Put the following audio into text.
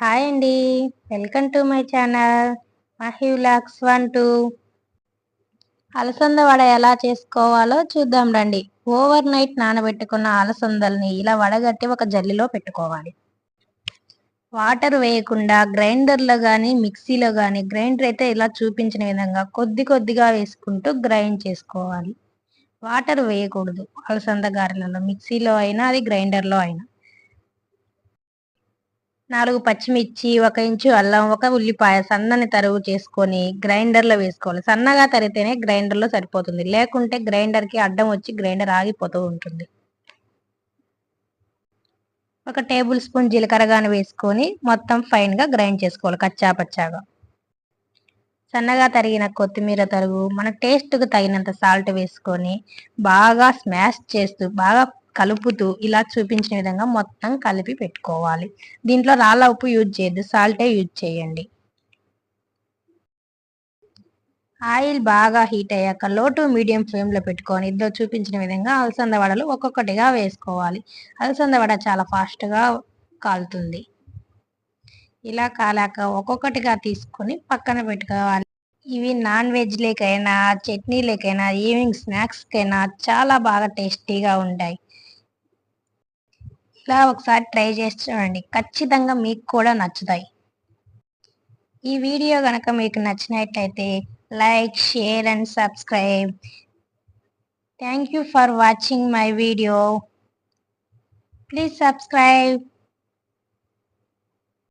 Hi అండి. Welcome to my channel Mahi vlogs one two. అలసంద వడ ఎలా చేసుకోవాలో చూద్దాం రండి. ఓవర్ నైట్ నానబెట్టుకున్న అలసందల్ని ఇలా వడగట్టి ఒక జల్లిలో పెట్టుకోవాలి. వాటర్ వేయకుండా గ్రైండర్లో కానీ మిక్సీలో కానీ గ్రైండర్ అయితే ఇలా చూపించిన విధంగా కొద్ది కొద్దిగా వేసుకుంటూ గ్రైండ్ చేసుకోవాలి. వాటర్ వేయకూడదు అలసంద గారెలలో మిక్సీలో అయినా అది గ్రైండర్లో అయినా. నాలుగు పచ్చిమిర్చి ఒక ఇంచు అల్లం ఒక ఉల్లిపాయ సన్నని తరుగు చేసుకొని గ్రైండర్లో వేసుకోవాలి. సన్నగా తరిగితేనే గ్రైండర్లో సరిపోతుంది. లేకుంటే గ్రైండర్కి అడ్డం వచ్చి గ్రైండర్ ఆగిపోతూ ఉంటుంది. ఒక టేబుల్ స్పూన్ జీలకర్రగాను వేసుకొని మొత్తం ఫైన్గా గ్రైండ్ చేసుకోవాలి కచ్చా పచ్చాగా. సన్నగా తరిగిన కొత్తిమీర తరుగు మన టేస్ట్కు తగినంత సాల్ట్ వేసుకొని బాగా స్మాష్ చేస్తూ బాగా కలుపుతూ ఇలా చూపించిన విధంగా మొత్తం కలిపి పెట్టుకోవాలి. దీంట్లో రాళ్ళ ఉప్పు యూజ్ చేయద్దు సాల్టే యూజ్ చేయండి. ఆయిల్ బాగా హీట్ అయ్యాక లో టు మీడియం ఫ్లేమ్లో పెట్టుకొని ఇద్దరు చూపించిన విధంగా అలసంద వడలు ఒక్కొక్కటిగా వేసుకోవాలి. అలసంద వడ చాలా ఫాస్ట్గా కాలుతుంది. ఇలా కాలాక ఒక్కొక్కటిగా తీసుకొని పక్కన పెట్టుకోవాలి. ఇవి నాన్ వెజ్ లేకైనా చట్నీ లేకైనా ఈవినింగ్ స్నాక్స్కైనా చాలా బాగా టేస్టీగా ఉంటాయి. ఇలా ఒకసారి ట్రై చేసి చూడండి. ఖచ్చితంగా మీకు కూడా నచ్చుతాయి. ఈ వీడియో కనుక మీకు నచ్చినట్లయితే like share and subscribe. Thank you for watching my video. Please subscribe.